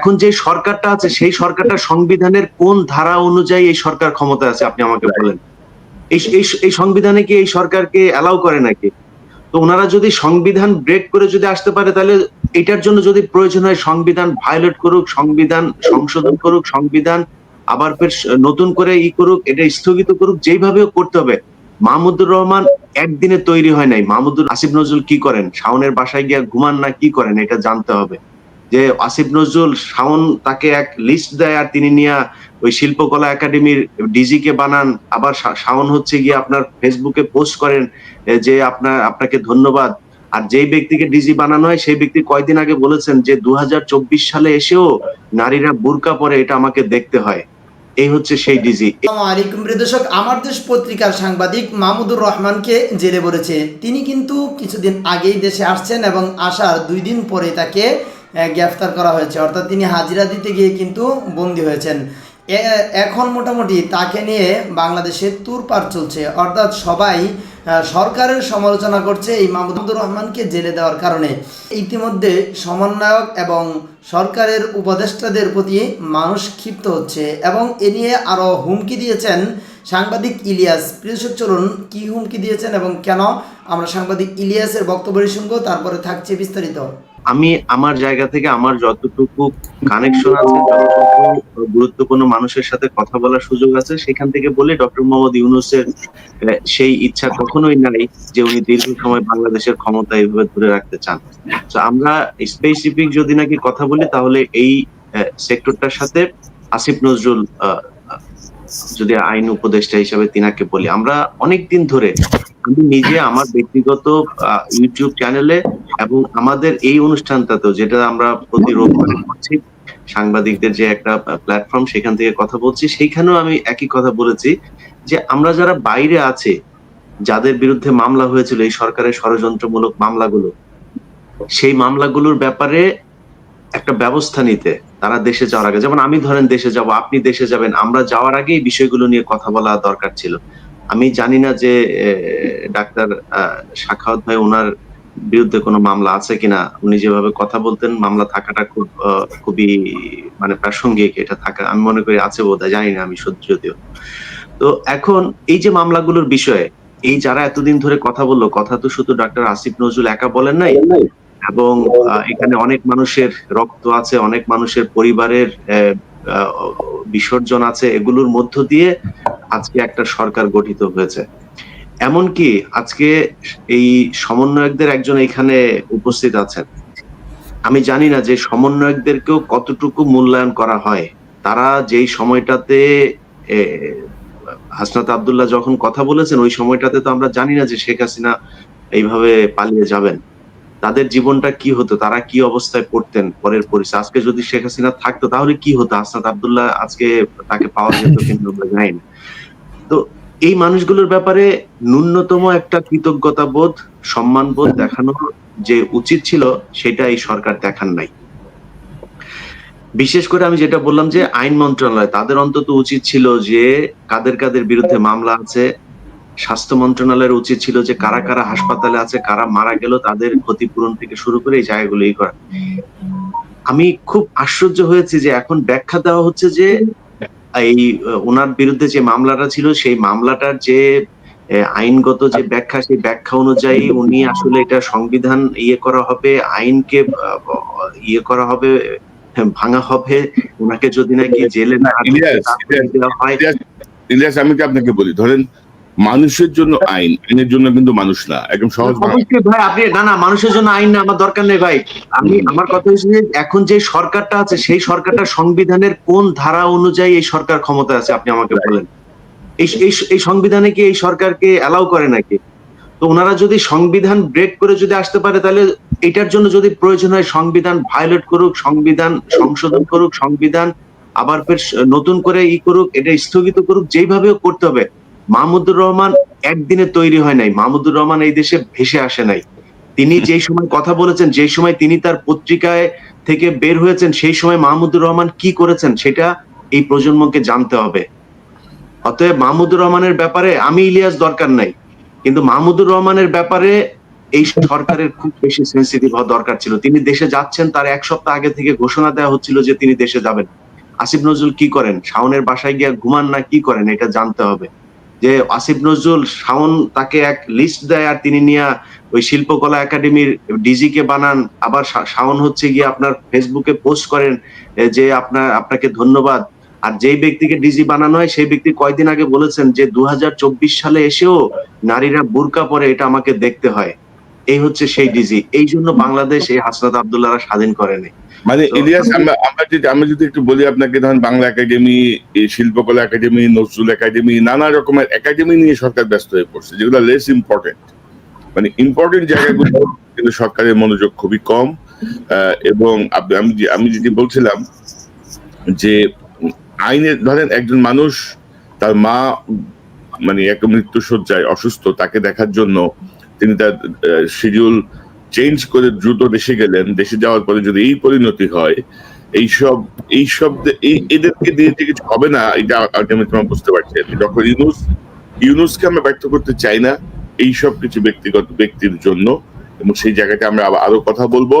এখন যে সরকারটা আছে, সেই সরকারটা সংবিধানের কোন ধারা অনুযায়ী এই সরকার ক্ষমতা আছে, আপনি আমাকে বলেন? এই সংবিধানে কি এই সরকারকে অ্যালাউ করে নাকি? তো ওনারা যদি সংবিধান ব্রেক করে যদি আসতে পারে, তাহলে এটার জন্য যদি প্রয়োজন হয়, সংবিধান ভায়োলেট করুক, সংবিধান সংশোধন করুক, সংবিধান আবার ফের নতুন করে ই করুক, এটা স্থগিত করুক, যেইভাবে করতে হবে। মাহমুদুর রহমান একদিনে তৈরি হয় নাই। মাহমুদুর আসিফ নজরুল কি করেন? শাওনের বাসায় গিয়ে ঘুমান না কি করেন? এটা জানতে হবে। যে আসিফ নজরুল শাওন তাকে এক লিস্ট দেয় আর তিনি নিয়ে ওই শিল্পকলা একাডেমির ডিজি কে বানান। আবার শাওন হচ্ছে গিয়ে আপনার ফেসবুকে পোস্ট করেন যে আপনার, আপনাকে ধন্যবাদ। আর যেই ব্যক্তিকে ডিজি বানানো হয়, সেই ব্যক্তি কয়দিন আগে বলেছেন যে দু সালে এসেও নারীরা বুরকা পরে এটা আমাকে দেখতে হয়। এই হচ্ছে সেই ডিজি আলাইকুম, প্রিয় দর্শক, আমার দেশ পত্রিকার সাংবাদিক মাহমুদুর রহমানকে জেলে পড়েছে তিনি কিন্তু কিছুদিন আগেই দেশে আসছেন এবং আসার দুই দিন পরে তাকে গ্রেফতার করা হয়েছে। অর্থাৎ তিনি হাজিরা দিতে গিয়ে কিন্তু বন্দী হয়েছেন। এখন মোটামুটি তাকে নিয়ে বাংলাদেশে তুরপার চলছে। অর্থাৎ সবাই সরকারের সমালোচনা করছে এই মাহমুদুর রহমানকে জেলে দেওয়ার কারণে। ইতিমধ্যে সমন্বয়ক এবং সরকারের উপদেষ্টাদের প্রতি মানুষ ক্ষিপ্ত হচ্ছে এবং এ নিয়ে আরও হুমকি দিয়েছেন সাংবাদিক ইলিয়াস। প্রিয়সক চলুন কি হুমকি দিয়েছেন এবং কেন? আমরা সাংবাদিক ইলিয়াসের বক্তব্য শুনব তারপরে থাকছে বিস্তারিত। আমি আমার জায়গা থেকে আমার যতটুকু কানেকশন আছে, যতটুকু গুরুত্বপূর্ণ মানুষের সাথে কথা বলার সুযোগ আছে, সেখান থেকে বলে ডক্টর মোহাম্মদ ইউনুসের সেই ইচ্ছা কখনোই নাই যে উনি দীর্ঘ সময় বাংলাদেশের ক্ষমতা এইভাবে ধরে রাখতে চান। তো আমরা স্পেসিফিক যদি নাকি কথা বলি, তাহলে এই সেক্টরটার সাথে আসিফ নজরুল যদি আইন উপদেষ্টা হিসাবে তিনাকে বলি, আমরা অনেক দিন ধরে আমি নিজে আমার ব্যক্তিগত ইউটিউব চ্যানেলে এবং আমাদের এই অনুষ্ঠানটাতেও যেটা আমরা প্রতি রোববার করছি, সাংবাদিকদের যে একটা প্ল্যাটফর্ম সেখান থেকে কথা বলছি, সেইখানেও আমি একই কথা বলেছি যে আমরা যারা বাইরে আছে, যাদের বিরুদ্ধে মামলা হয়েছিল এই সরকারের ষড়যন্ত্রমূলক মামলাগুলো, সেই মামলাগুলোর ব্যাপারে একটা ব্যবস্থা নিতে তারা দেশে যাওয়ার আগে যেমন আমি ধরেন দেশে যাব আপনি দেশে যাবেন আমরা যাওয়ার আগে এই বিষয়গুলো নিয়ে কথা বলা দরকার ছিল। আমি জানি না যে ডাক্তার আহ, সাখাওয়াত ভাই ওনার বিরুদ্ধে কোনো মামলা আছে কিনা। উনি যেভাবে কথা বলতেন মামলা থাকাটা খুব খুবই মানে প্রাসঙ্গিক এটা থাকা। আমি মনে করি আছে বোধ জানি না আমি যদিও। তো এখন এই যে মামলাগুলোর বিষয়ে এই যারা এতদিন ধরে কথা বলল কথা তো শুধু ডাক্তার আসিফ নজরুল একা বলেন নাই? এবং এখানে অনেক মানুষের রক্ত আছে, অনেক মানুষের পরিবারের বিসর্জন আছে, এগুলোর মধ্য দিয়ে আজকে একটা সরকার গঠিত হয়েছে। এমনকি আজকে এই সমন্বয়কদের একজন এখানে উপস্থিত আছেন। আমি জানি না যে সমন্বয়কদেরকেও কতটুকু মূল্যায়ন করা হয়। তারা যেই সময়টাতে হাসনাত আবদুল্লাহ যখন কথা বলেছেন, ওই সময়টাতে তো আমরা জানি না যে শেখ হাসিনা এইভাবে পালিয়ে যাবেন। তাদের জীবনটা কি হতো? তারা কি অবস্থায় পড়তেন পরের পরিচয়? আজকে যদি শেখ হাসিনা থাকতো তাহলে কি হতো? হাসনাত আব্দুল্লাহ আজকে তাকে পাওয়া যেত কিন্তু আমরা জানি না। তো এই মানুষগুলোর ব্যাপারে ন্যূনতম একটা কৃতজ্ঞতা বোধ সম্মান বোধ দেখানো যে উচিত ছিল সেটা এই সরকার দেখান নাই। বিশেষ করে আমি যেটা বললাম যে আইন মন্ত্রণালয় তাদের অন্তত উচিত ছিল যে কাদের কাদের বিরুদ্ধে মামলা আছে স্বাস্থ্য মন্ত্রণালয়ের উচিত ছিল যে কারা কারা হাসপাতালে আছে কারা মারা গেল তাদের ক্ষতিপূরণ থেকে শুরু করে এই জায়গাগুলো ই করা। আমি খুব আশ্চর্য হয়েছি যে এখন ব্যাখ্যা দেওয়া হচ্ছে যে এই ওনার বিরুদ্ধে যে মামলাটা ছিল সেই মামলাটার যে আইনগত যে ব্যাখ্যা সেই ব্যাখ্যা অনুযায়ী উনি আসলে এটা সংবিধান ইয়ে করা হবে আইনকে ইয়ে করা হবে ভাঙা হবে। ওনাকে যদি নাকি জেলে না হয়। ইলিয়াস আমি কি আপনাকে বলি? ধরেন মানুষের জন্য আইন আইনের জন্য কিন্তু মানুষ না একদম সহজ ভাই আপনি না না মানুষের জন্য আইন না আমার দরকার নেই ভাই। আমি আমার কথা হচ্ছে যে এখন যে সরকারটা আছে সেই সরকারটা সংবিধানের কোন ধারা অনুযায়ী এই সরকার ক্ষমতা আছে আপনি আমাকে বলেন। এই সংবিধানে কি এই সরকারকে অ্যালাউ করে নাকি? তো ওনারা যদি সংবিধান ব্রেক করে যদি আসতে পারে তাহলে এটার জন্য যদি প্রয়োজন হয় সংবিধান ভায়োলেট করুক সংবিধান সংশোধন করুক সংবিধান আবার ফের নতুন করে ই করুক এটা স্থগিত করুক যেইভাবে করতে হবে। মাহমুদুর রহমান একদিনে তৈরি হয় নাই। মাহমুদুর রহমান এই দেশে ভেসে আসে নাই। তিনি যেই সময় কথা বলেছেন যেই সময় তিনি তার পত্রিকায় থেকে বের হয়েছেন সেই সময় মাহমুদুর রহমান কি করেছেন সেটা এই প্রজন্মকে জানতে হবে। অতএব মাহমুদুর রহমানের ব্যাপারে আমি ইলিয়াস দরকার নাই। কিন্তু মাহমুদুর রহমানের ব্যাপারে এই সরকারের খুব বেশি সেন্সিটিভ হওয়া দরকার ছিল। তিনি দেশে যাচ্ছেন তার এক সপ্তাহ আগে থেকে ঘোষণা দেওয়া হচ্ছিল যে তিনি দেশে যাবেন। আসিফ নজরুল কি করেন? শাওনের বাসায় গিয়ে ঘুমান না কি করেন? এটা জানতে হবে। যে আসিফ নজরুল শাওন তাকে এক লিস্ট দেয় আর তিনি নিয়ে ওই শিল্পকলা একাডেমির ডিজি কে বানান। আবার শাওন হচ্ছে গিয়ে আপনার ফেসবুকে পোস্ট করেন যে আপনার, আপনাকে ধন্যবাদ। আর যেই ব্যক্তিকে ডিজি বানানো হয়, সেই ব্যক্তি কয়দিন আগে বলেছেন যে দু হাজার চব্বিশ সালে এসেও নারীরা বুরকা পরে এটা আমাকে দেখতে হয়। এই হচ্ছে সেই ডিজি এই জন্য বাংলাদেশ এই হাসনাত আবদুল্লাহরা স্বাধীন করেনি। মানে ইলিয়াস আমরা আমরা যদি আমি যদি একটু বলি আপনাকে ধরেন Bangla academy Shilpakala academy Nazrul academy নানা রকমের একাডেমি নিয়ে সরকার ব্যস্ত হয়ে পড়ছে যেগুলো লেস ইম্পর্টেন্ট মানে ইম্পর্টেন্ট জায়গাগুলো কিন্তু সরকারের মনোযোগ খুবই কম। এবং আমি আমি যেটি বলছিলাম যে আইনের ধরেন একজন মানুষ তার মা মানে এক মৃত্যু সজ্জায় অসুস্থ তাকে দেখার জন্য তিনি তার শিডিউল চেঞ্জ করে দ্রুত দেশে গেলেন, দেশে যাওয়ার পরে যদি এই পরিণতি হয় এইসব এইসব এই এদেরকে দিয়ে যে কিছু হবে না, এটা আলটিমেটলি আমরা বুঝতে পারছি। ডক্টর ইউনুস, ইউনুসকে আমরা ব্যক্ত করতে চাই না এইসব কিছু ব্যক্তিগত, ব্যক্তির জন্য। এবং সেই জায়গাটা আমরা আবার আরও কথা বলব।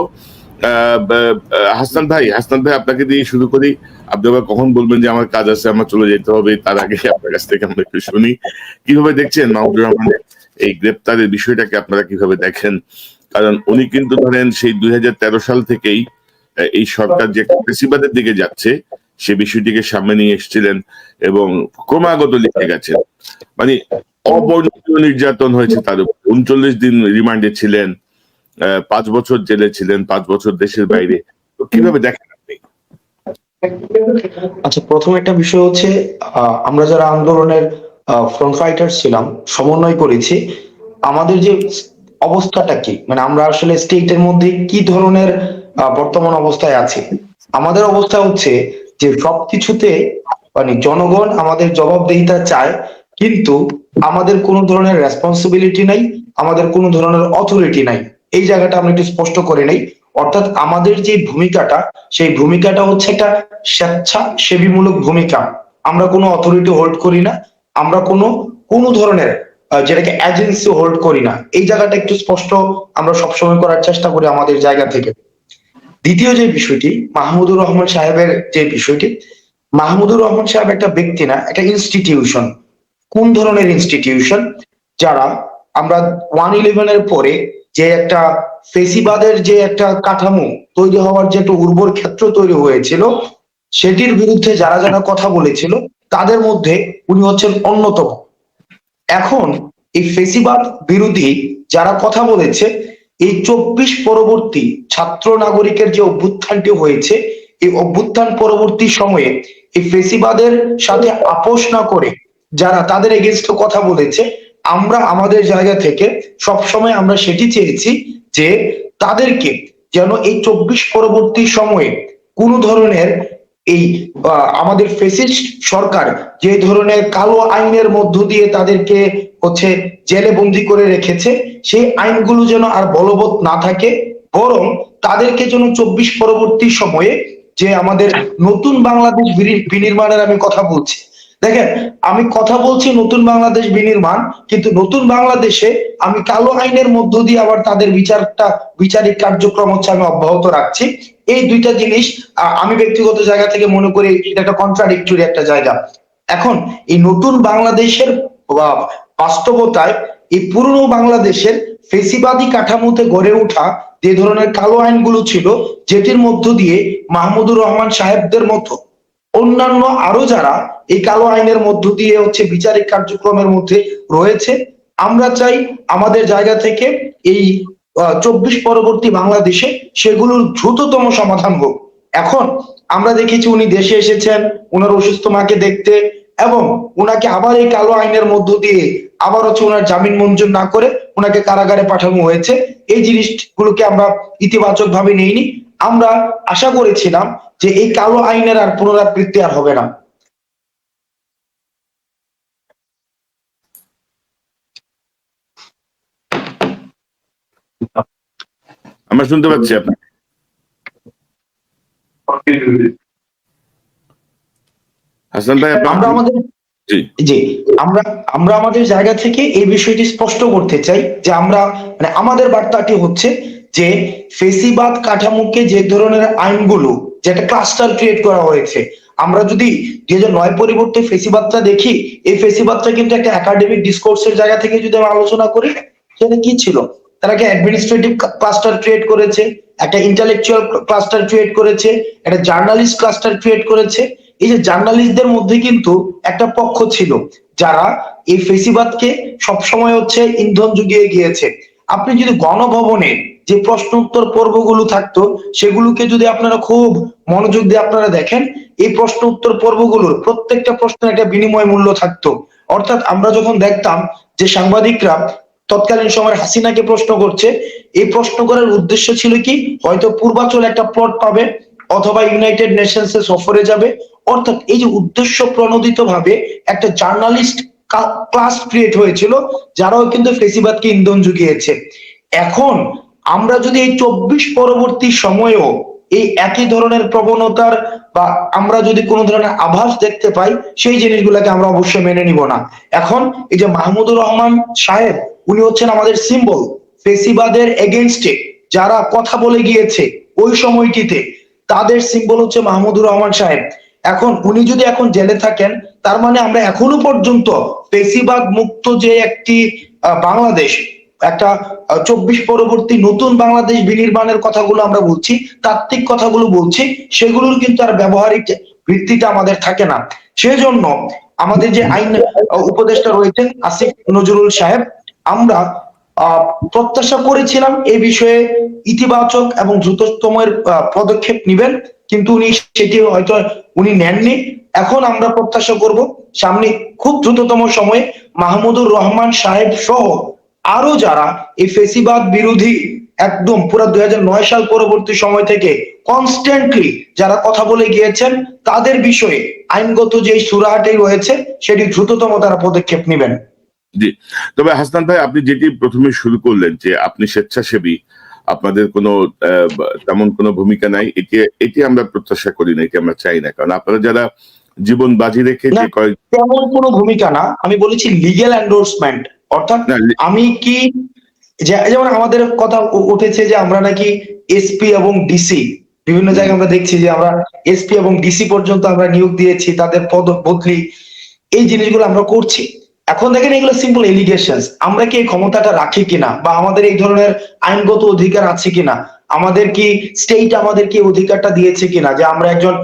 হাসান ভাই হাসান ভাই, আপনাকে দিয়ে শুরু করি। আপনি আবার কখন বলবেন যে আমার কাজ আছে, আমার চলে যেতে হবে, তার আগে আপনার কাছ থেকে আমরা একটু শুনি। কীভাবে দেখছেন মাহমুদুর রহমানের এই গ্রেপ্তারের বিষয়টাকে আপনারা কীভাবে দেখেন? কারণ উনি কিন্তু ধরেন সেই দুই হাজার তেরো সাল থেকেই এই সরকার যে কৃষিবাদের দিকে যাচ্ছে, সে বিষয়টিকে সামনে নিয়ে এসেছিলেন এবং ক্রমাগত লিখে গেছেন। মানে অবর্ণনীয় নির্যাতন হয়েছে তার উপর। উনচল্লিশ দিন রিমান্ডে ছিলেন পাঁচ বছর জেলে ছিলেন, পাঁচ বছর দেশের বাইরে। তো কীভাবে দেখেন আচ্ছা প্রথম একটা বিষয় হচ্ছে আমরা যারা আন্দোলনের ফ্রন্ট ফাইটার ছিলাম, সমন্বয় করেছি, আমাদের যে অবস্থাটা কি? মানে আমরা আসলে স্টেটের মধ্যে কি ধরনের বর্তমান অবস্থায় আছে? আমাদের অবস্থা হচ্ছে যে সবকিছুতে মানে জনগণ আমাদের জবাবদিহিতা চায়, কিন্তু আমাদের কোনো ধরনের রেসপন্সিবিলিটি নাই, আমাদের কোনো ধরনের অথরিটি নাই। এই জায়গাটা আমরা একটু স্পষ্ট করে নেই। অর্থাৎ আমাদের যে ভূমিকাটা, সেই ভূমিকাটা হচ্ছে একটা স্বেচ্ছাসেবীমূলক ভূমিকা। আমরা কোনো অথরিটি হোল্ড করি না। আমরা কোনো কোনো ধরনের যেটাকে এজেন্সি হোল্ড করি না। এই জায়গাটা একটু স্পষ্ট আমরা সবসময় করার চেষ্টা করি আমাদের জায়গা থেকে। দ্বিতীয় যে বিষয়টি, মাহমুদুর রহমান সাহেবের যে বিষয়টি, মাহমুদুর রহমান সাহেব একটা ব্যক্তি না, একটা ইনস্টিটিউশন কোন ধরনের ইনস্টিটিউশন যারা আমরা ওয়ান ইলেভেনের পরে যে একটা ফেসিবাদের যে একটা কাঠামো তৈরি হওয়ার যে একটা উর্বর ক্ষেত্র তৈরি হয়েছিল, সেটির বিরুদ্ধে যারা যারা কথা বলেছিল, তাদের মধ্যে উনি হচ্ছেন অন্যতম। এখন এই ফেসিবাদ বিরোধী যারা কথা বলেছে, এই চব্বিশ পরবর্তী ছাত্র নাগরিকের যে অভ্যুত্থানটি হয়েছে, এই অভ্যুত্থান পরবর্তী সময়ে এই ফেসিবাদের সাথে আপোষ না করে যারা তাদের এগেনস্ট কথা বলেছে, আমরা আমাদের জায়গা থেকে সবসময় আমরা সেটি চেয়েছি যে তাদেরকে যেন এই চব্বিশ পরবর্তী সময়ে কোনো ধরনের এই আমাদের ফেসিস্ট সরকার যে ধরনের কালো আইনের মধ্য দিয়ে তাদেরকে হচ্ছে জেলে বন্দি করে রেখেছে, সেই আইনগুলো যেন আর বলবৎ না থাকে, বরং তাদেরকে যেন চব্বিশ পরবর্তী সময়ে যে আমাদের নতুন বাংলাদেশ বিনি- বিনির্মাণের আমি কথা বলছি দেখেন, আমি কথা বলছি নতুন বাংলাদেশ বিনির্মাণ, কিন্তু নতুন বাংলাদেশে আমি কালো আইনের মধ্য দিয়ে আবার তাদের বিচারটা, বিচারিক কার্যক্রম হচ্ছে আমি অব্যাহত রাখছি। এই দুইটা জিনিস আমি ব্যক্তিগত জায়গা থেকে মনে করি এটা একটা কন্ট্রাডিক্টরি একটা জায়গা। এখন, এই নতুন বাংলাদেশের বাস্তবতায় এই পুরনো বাংলাদেশের ফেসিবাদী কাঠামোতে গড়ে ওঠা যে ধরনের কালো আইনগুলো ছিল, যেটির মধ্য দিয়ে মাহমুদুর রহমান সাহেবদের মতো অন্যান্য আরও যারা এই কালো আইনের মধ্য দিয়ে হচ্ছে বিচারিক কার্যক্রমের মধ্যে রয়েছে, আমরা চাই আমাদের জায়গা থেকে এই চব্বিশ পরবর্তী বাংলাদেশে সেগুলোর দ্রুততম সমাধান হোক। এখন আমরা দেখেছি উনি দেশে এসেছেন ওনার অসুস্থ মাকে দেখতে এবং ওনাকে আবার এই কালো আইনের মধ্য দিয়ে আবার হচ্ছে ওনার জামিন মঞ্জুর না করে ওনাকে কারাগারে পাঠানো হয়েছে। এই জিনিসগুলোকে আমরা ইতিবাচক ভাবে নেইনি। আমরা আশা করেছিলাম যে এই কালো আইনের আর পুনরাবৃত্তি আর হবে না। আমরা শুনতে পাচ্ছি আপনি হাসান ভাই আমরা আমাদের জি আমরা আমরা আমাদের জায়গা থেকে এই বিষয়টি স্পষ্ট করতে চাই যে আমরা মানে আমাদের বার্তাটি হচ্ছে যে ফেসিবাদ কাঠামোকে যে ধরনের আইনগুলো যেটা ক্লাস্টার ক্রিয়েট করা হয়েছে, আমরা যদি দুই হাজার নয় পরিবর্তে ফেসিবাদটা দেখি, এই ফেসিবাদটা কিন্তু একটা একাডেমিক ডিসকোর্সের জায়গা থেকে যদি আমরা আলোচনা করি সেটা কি ছিল? তারা একটা অ্যাডমিনিস্ট্রেটিভ ক্লাস্টার ক্রিয়েট করেছে, একটা ইন্টালেকচুয়াল ক্লাস্টার ক্রিয়েট করেছে, একটা জার্নালিস্ট ক্লাস্টার ক্রিয়েট করেছে। এই যে জার্নালিস্টদের মধ্যে কিন্তু একটা পক্ষ ছিল, যারা এই ফেসিবাদকে সবসময় হচ্ছে ইন্ধন জুগিয়ে গিয়েছে। আপনি যদি গণভবনে যে প্রশ্ন উত্তর পর্বগুলো থাকতো, সেগুলোকে যদি আপনারা খুব মনোযোগ দিয়ে আপনারা দেখেন, এই প্রশ্ন উত্তর পর্বগুলোর প্রত্যেকটা প্রশ্নের একটা বিনিময় মূল্য থাকতো। অর্থাৎ আমরা যখন দেখতাম যে সাংবাদিকরা তৎকালীন সময় হাসিনাকে প্রশ্ন করছে, এই প্রশ্ন করার উদ্দেশ্য ছিল কি? হয়তো পূর্বাচল একটা প্লট পাবে, অথবা ইউনাইটেড নেশনস এ সফরে যাবে। অর্থাৎ এই যে উদ্দেশ্য প্রণোদিত ভাবে একটা জার্নালিস্ট ক্লাস ক্রিয়েট হয়েছিল, যারাও কিন্তু ফেসিবাদকে ইন্ধন জুগিয়েছে। এখন আমরা যদি এই চব্বিশ পরবর্তী সময়েও এই একই ধরনের প্রবণতার বা আমরা যদি কোনো ধরনের আভাস দেখতে পাই, সেই জিনিসগুলোকে আমরা অবশ্যই মেনে নিব না। এখন এই যে মাহমুদুর রহমান সাহেব, উনি হচ্ছেন আমাদের সিম্বল ফেসিবাদের এগেনস্টে যারা কথা বলে গিয়েছে ওই সময়টিতে, তাদের সিম্বল হচ্ছে মাহমুদুর রহমান সাহেব। এখন উনি যদি এখন জেলে থাকেন, তার মানে আমরা এখনও পর্যন্ত ফেসিবাদ মুক্ত যে একটি বাংলাদেশ একটা চব্বিশ পরবর্তী নতুন বাংলাদেশ বিনির্মাণের কথাগুলো আমরা বলছি, তাত্ত্বিক কথাগুলো বলছি, সেগুলোর কিন্তু আর ব্যবহারিক ভিত্তিটা আমাদের থাকে না। সেজন্য আমাদের যে আইন উপদেষ্টা রয়েছেন আসিফ নজরুল সাহেব, আমরা প্রত্যাশা করেছিলাম এ বিষয়ে ইতিবাচক এবং দ্রুততমের পদক্ষেপ নিবেন, কিন্তু উনি সেটি হয়তো উনি নেননি। এখন আমরা প্রত্যাশা করব, সামনে খুব দ্রুততম সময়ে মাহমুদুর রহমান সাহেব সহ আরও যারা এই ফেসিবাদ বিরোধী একদম পুরো দুই সাল পরবর্তী সময় থেকে কনস্ট্যান্টলি যারা কথা বলে গিয়েছেন তাদের বিষয়ে আইনগত যে সুরাহাটি রয়েছে সেটি দ্রুততম তারা পদক্ষেপ নেবেন। জি। তবে হাসনান ভাই আপনি যেটি প্রথমে শুরু করলেন যে আপনি স্বেচ্ছাসেবী আপনাদের কোনো তেমন কোনো ভূমিকা নাই এটি এটি আমরা প্রত্যাশা করি না এটি আমরা চাই না। কারণ আপনারা যারা জীবন বাজি রেখে তেমন কোনো ভূমিকা না। আমি বলেছি লিগেল এন্ডোর্সমেন্ট অর্থাৎ আমি কি যেমন আমাদের কথা উঠেছে যে আমরা নাকি এসপি এবং ডিসি বিভিন্ন জায়গায় আমরা দেখছি যে আমরা এসপি এবং ডিসি পর্যন্ত আমরা নিয়োগ দিয়েছি তাদের পদ বদলি এই জিনিসগুলো আমরা করছি। এখন দেখেন এগুলো সিম্পল এলিগেশন আমরা কি এই ক্ষমতাটা রাখি কিনা? বা আমাদের এই ধরনের আইনগত অধিকার আছে কিনা? আমাদের কি স্টেট আমাদের কি অধিকারটা দিয়েছে কিনা? যে আমরা একজন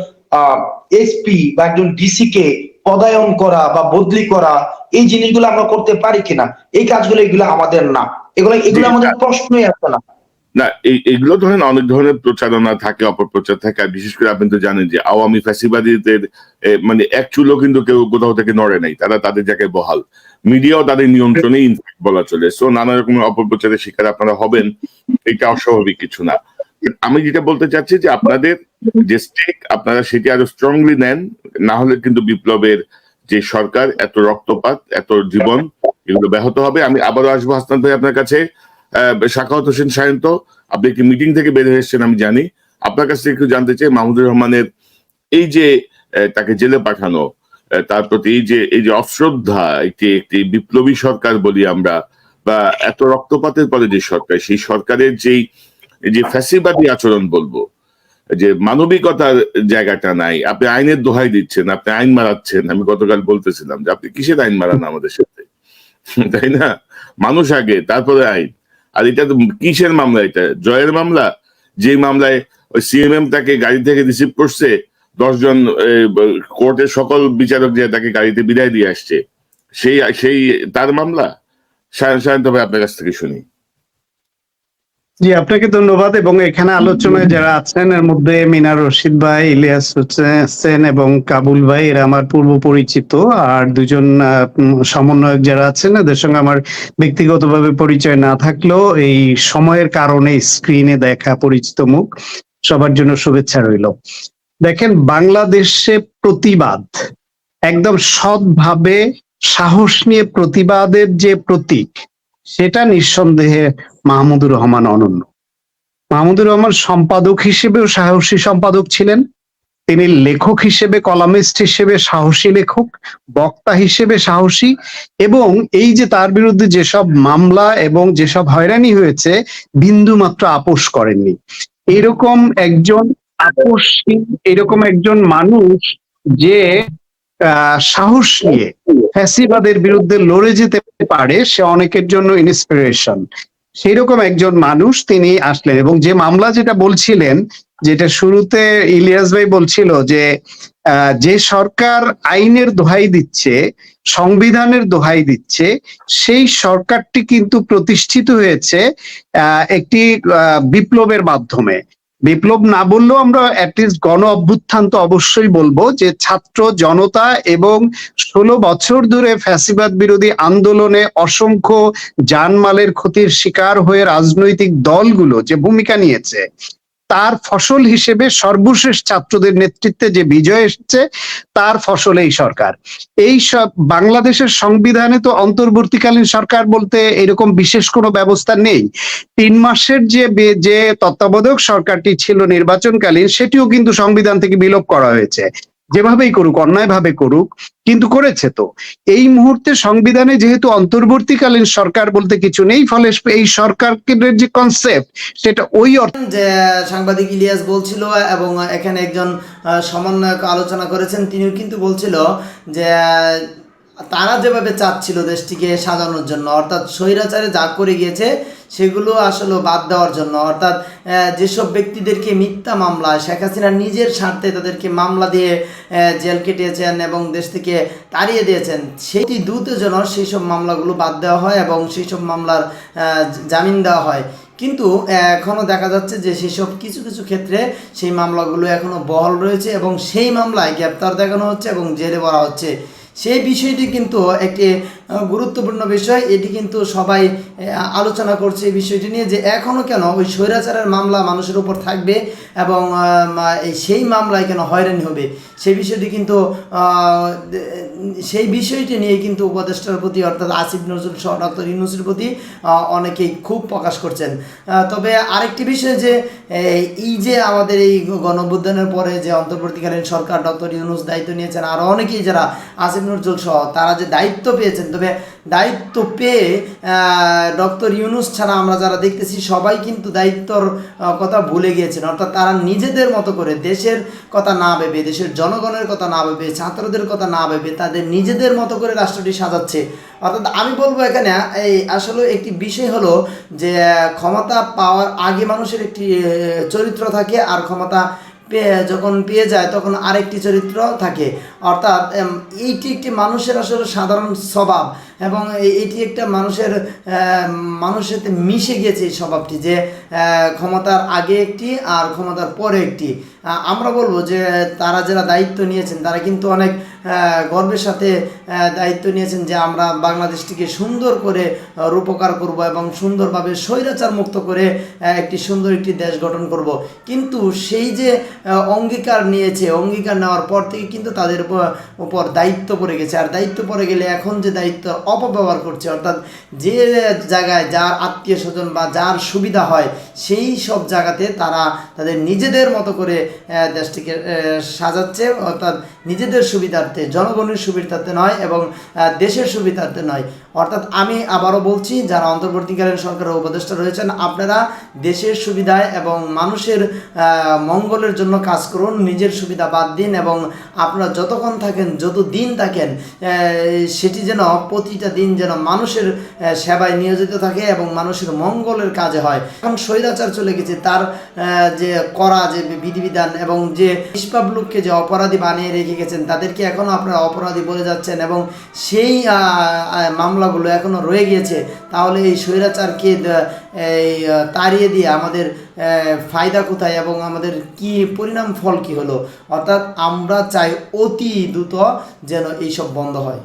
এসপি বা একজন ডিসি কে পদায়ন করা বা বদলি করা এই জিনিসগুলো আমরা করতে পারি কিনা? এই কাজগুলো এগুলো আমাদের না। এগুলো এগুলো আমাদের প্রশ্নই আসে না। না এগুলো ধরেন অনেক ধরনের প্রচারণা থাকে অপপ্রচার থাকে। আর বিশেষ করে আপনি তো জানেন যে আওয়ামী ফ্যাসিবাদীদের মানে এক চুলো কিন্তু কেউ কোথাও থেকে নড়ে নাই। তারা তাদের জায়গায় বহাল। মিডিয়াও তাদের নিয়ন্ত্রণে ইনফ্যাক্ট বলা চলে। সো নানা রকমের অপপ্রচারের শিকার আপনারা হবেন এটা অস্বাভাবিক কিছু না। আমি যেটা বলতে চাচ্ছি যে আপনাদের যে স্টেক আপনারা সেটি আরও স্ট্রংলি নেন না হলে কিন্তু বিপ্লবের যে সরকার এত রক্তপাত এত জীবন এগুলো ব্যাহত হবে। আমি আবারও আসব হাসনান ভাই আপনার কাছে। আহ, শাখাওয়াত হোসেন সায়ন্ত আপনি একটি মিটিং থেকে বের হয়ে এসেছেন আমি জানি। আপনার কাছ থেকে একটু জানতে চাই মাহমুদুর রহমানের এই যে তাকে জেলে পাঠানো তার প্রতি এই যে এই যে অশ্রদ্ধা একটি একটি বিপ্লবী সরকার বলি আমরা বা এত রক্তপাতের পরে যে সরকার সেই সরকারের যেই যে ফ্যাসিবাদী আচরণ বলব, যে মানবিকতার জায়গাটা নাই, আপনি আইনের দোহাই দিচ্ছেন, আপনি আইন মারাচ্ছেন, আমি গতকাল বলতেছিলাম যে আপনি কিসের আইন মারান আমাদের সাথে? তাই না? মানুষ আগে, তারপরে আইন। আর এটা তো কিসের মামলা এটা? জয়ের মামলা? যে মামলায় ওই সিএমএম তাকে গাড়ি থেকে রিসিভ করছে, দশজন কোর্টের সকল বিচারক যে তাকে গাড়িতে বিদায় দিয়ে আসছে, সেই সেই, তার মামলা? সায়ন সায়ন তবে আপনার কাছ থেকে শুনি। জি, আপনাকে ধন্যবাদ এবং এখানে আলোচনায় যারা আছেন, এর মধ্যে মিনার রশিদ ভাই, ইলিয়াস হোসেন এবং কাবুল ভাই, এরা আমার পূর্ব পরিচিত। আর দুজন সমন্বয়ক যারা আছেন, এদের সঙ্গে আমার ব্যক্তিগতভাবে পরিচয় না থাকলেও এই সময়ের কারণে স্ক্রিনে দেখা পরিচিত মুখ। সবার জন্য শুভেচ্ছা রইল। দেখেন, বাংলাদেশে প্রতিবাদ একদম সৎভাবে সাহস নিয়ে প্রতিবাদের যে প্রতীক সেটা নিঃসন্দেহে মাহমুদুর রহমান অনন্য। মাহমুদুর রহমান সম্পাদক হিসেবেও সাহসী সম্পাদক ছিলেন। তিনি লেখক হিসেবে, কলামিস্ট হিসেবে সাহসী লেখক, বক্তা হিসেবে সাহসী এবং এই যে তার বিরুদ্ধে যেসব মামলা এবং যেসব হয়রানি হয়েছে, বিন্দু মাত্র আপোষ করেননি। এরকম একজন আপোষহীন, এরকম একজন মানুষ যে সাহস নিয়ে ফ্যাসিবাদের বিরুদ্ধে লড়ে যেতে পারে সে অনেকের জন্য ইন্সপিরেশন সেই রকম একজন মানুষ তিনি আসলেন এবং যে মামলা যেটা বলছিলেন, যেটা শুরুতে ইলিয়াস ভাই বলছিল যে যে সরকার আইনের দোহাই দিচ্ছে, সংবিধানের দোহাই দিচ্ছে, সেই সরকারটি কিন্তু প্রতিষ্ঠিত হয়েছে একটি বিপ্লবের মাধ্যমে। বিপ্লব না বললেও আমরা অ্যাটলিস্ট গণ অভ্যুত্থান তো অবশ্যই বলব যে ছাত্র জনতা এবং ষোলো বছর ধরে ফ্যাসিবাদ বিরোধী আন্দোলনে অসংখ্য জানমালের ক্ষতির শিকার হয়ে রাজনৈতিক দলগুলো যে ভূমিকা নিয়েছে তার ফসল হিসেবে সর্বশেষ ছাত্রদের নেতৃত্বে যে বিজয় এসছে, তার ফসল এই সরকার। এই সব বাংলাদেশের সংবিধানে তো অন্তর্বর্তীকালীন সরকার বলতে এরকম বিশেষ কোনো ব্যবস্থা নেই। তিন মাসের যে যে তত্ত্বাবধায়ক সরকারটি ছিল নির্বাচনকালীন, সেটিও কিন্তু সংবিধান থেকে বিলোপ করা হয়েছে। যেভাবেই করুক অন্যায় ভাবে করুক, কিন্তু করেছে তো। এই মুহূর্তে সংবিধানে যেহেতু অন্তর্বর্তীকালীন সরকার বলতে কিছু নেই, ফলে এই সরকারের যে কনসেপ্ট সেটা ওই অর্থে যে সাংবাদিক ইলিয়াস বলছিল এবং এখানে একজন সমন্বয়ক আলোচনা করেছেন, তিনিও কিন্তু বলছিল যে, তারা যেভাবে চাচ্ছিল দেশটিকে সাজানোর জন্য, অর্থাৎ স্বৈরাচারে যা করে গিয়েছে সেগুলো আসলে বাদ দেওয়ার জন্য। অর্থাৎ যেসব ব্যক্তিদেরকে মিথ্যা মামলা, শেখ হাসিনা নিজের স্বার্থে তাদেরকে মামলা দিয়ে জেল কেটেছেন এবং দেশ থেকে তাড়িয়ে দিয়েছেন সেটি দ্রুত যেন সেই সব মামলাগুলো বাদ দেওয়া হয় এবং সেই সব মামলার জামিন দেওয়া হয়। কিন্তু এখনও দেখা যাচ্ছে যে সেসব কিছু কিছু ক্ষেত্রে সেই মামলাগুলো এখনও বহল রয়েছে এবং সেই মামলায় গ্রেপ্তার দেখানো হচ্ছে এবং জেলে ভরা হচ্ছে। সেই বিষয়টি কিন্তু একটি গুরুত্বপূর্ণ বিষয়। এটি কিন্তু সবাই আলোচনা করছে এই বিষয়টি নিয়ে যে এখনও কেন ওই স্বৈরাচারের মামলা মানুষের উপর থাকবে এবং সেই মামলায় কেন হয়রানি হবে? সেই বিষয়টি কিন্তু সেই বিষয়টি নিয়ে কিন্তু উপদেষ্টার প্রতি অর্থাৎ আসিফ নজরুল সহ ডক্টর ইউনুসের প্রতি অনেকেই খুব প্রকাশ করছেন। তবে আরেকটি বিষয় যে এই যে আমাদের এই গণঅভ্যুত্থানের পরে যে অন্তর্বর্তীকালীন সরকার ডক্টর ইউনুস দায়িত্ব নিয়েছেন আরও অনেকেই যারা আসিফ নজরুল সহ, তারা যে দায়িত্ব পেয়েছেন, তবে দায়িত্ব পেয়ে ডক্টর ইউনুস ছাড়া আমরা যারা দেখতেছি, সবাই কিন্তু দায়িত্বর কথা ভুলে গিয়েছেন। অর্থাৎ তারা নিজেদের মতো করে দেশের কথা না ভেবে, দেশের জনগণের কথা না ভেবে, ছাত্রদের কথা না ভেবে তাদের নিজেদের মতো করে রাষ্ট্রটি সাজাচ্ছে। অর্থাৎ আমি বলব এখানে, এই আসলে একটি বিষয় হলো যে, ক্ষমতা পাওয়ার আগে মানুষের একটি চরিত্র থাকে, আর ক্ষমতা যখন পেয়ে যায়, তখন আরেকটি চরিত্র থাকে। অর্থাৎ এইটি একটি মানুষের আসলে সাধারণ স্বভাব। এবং এটি একটা মানুষের মানুষের সাথে মিশে গিয়েছে এই স্বভাবটি যে ক্ষমতার আগে একটি আর ক্ষমতার পরে একটি। আমরা বলব যে, তারা যারা দায়িত্ব নিয়েছেন, তারা কিন্তু অনেক গর্বের সাথে দায়িত্ব নিয়েছেন যে, আমরা বাংলাদেশটিকে সুন্দর করে রূপকার করব এবং সুন্দরভাবে স্বৈরাচার মুক্ত করে একটি সুন্দর একটি দেশ গঠন করব। কিন্তু সেই যে অঙ্গীকার নিয়েছে, অঙ্গীকার নেওয়ার পর থেকে কিন্তু তাদের উপর দায়িত্ব পড়ে গেছে। আর দায়িত্ব পড়ে গেলে এখন যে দায়িত্ব অপব্যবহার করছে, অর্থাৎ যে জায়গায় যার আত্মীয় স্বজন বা যার সুবিধা হয়, সেই সব জায়গাতে তারা তাদের নিজেদের মতো করে দেশটিকে সাজাচ্ছে, অর্থাৎ নিজেদের সুবিধার্থে, জনগণের সুবিধার্থে নয় এবং দেশের সুবিধার্থে নয়। অর্থাৎ আমি আবারও বলছি যারা অন্তর্বর্তীকালীন সরকারের উপদেষ্টা রয়েছেন আপনারা দেশের সুবিধায় এবং মানুষের মঙ্গলের জন্য কাজ করুন নিজের সুবিধা বাদ দিন এবং আপনারা যতক্ষণ থাকেন যত দিন থাকেন সেটি যেন প্রতিটা দিন যেন মানুষের সেবায় নিয়োজিত থাকে এবং মানুষের মঙ্গলের কাজে হয়। এখন স্বৈরাচার চলে গেছে তার যে করা যে বিধিবিধান এবং যে নিষ্পাপ লোককে যে অপরাধী বানিয়ে রেখে গেছেন তাদেরকে এখনও আপনারা অপরাধী বলে যাচ্ছেন এবং সেই আহ, মামলাগুলো এখনও রয়ে গিয়েছে, তাহলে এই স্বৈরাচারকে এই তাড়িয়ে দিয়ে আমাদের ফায়দা কোথায় এবং আমাদের কি পরিণাম ফল কি হলো? অর্থাৎ আমরা চাই অতি দ্রুত যেন এইসব বন্ধ হয়।